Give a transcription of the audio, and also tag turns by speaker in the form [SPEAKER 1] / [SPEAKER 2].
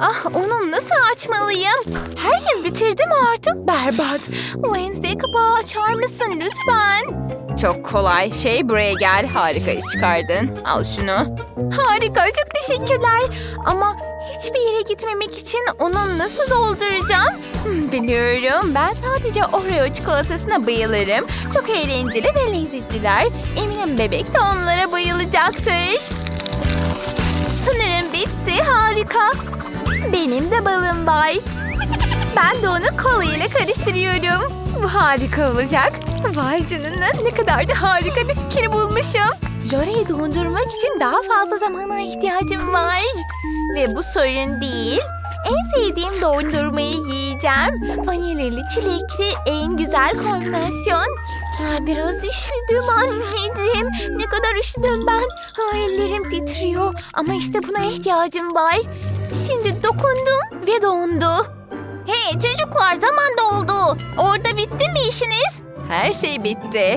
[SPEAKER 1] Ah onu nasıl açmalıyım? Herkes bitirdi mi artık? Berbat. Wednesday kapağı açar mısın lütfen? Çok kolay. Şey buraya gel. Harika iş çıkardın. Al şunu. Harika. Çok teşekkürler. Ama hiçbir yere gitmemek için onu nasıl dolduracağım? Hmm, Biliyorum. Ben sadece Oreo çikolatasına bayılırım. Çok eğlenceli ve lezzetliler. Eminim bebek de onlara bayılacaktır. Sanırım bitti. Harika. Benim de balım var. Ben de onu kola ile karıştırıyorum. Bu harika olacak. Vay canına ne kadar da harika bir fikir bulmuşum. Jore'yi dondurmak için daha fazla zamana ihtiyacım var. Ve bu sorun değil. En sevdiğim dondurmayı yiyeceğim. Vanilyalı çilekli en güzel kombinasyon. Biraz üşüdüm anneciğim. Ne kadar üşüdüm ben. Ellerim titriyor. Ama işte buna ihtiyacım var. Şimdi dokundum ve dondu. Hey çocuklar zaman doldu. Orada bitti mi işiniz? Her şey bitti.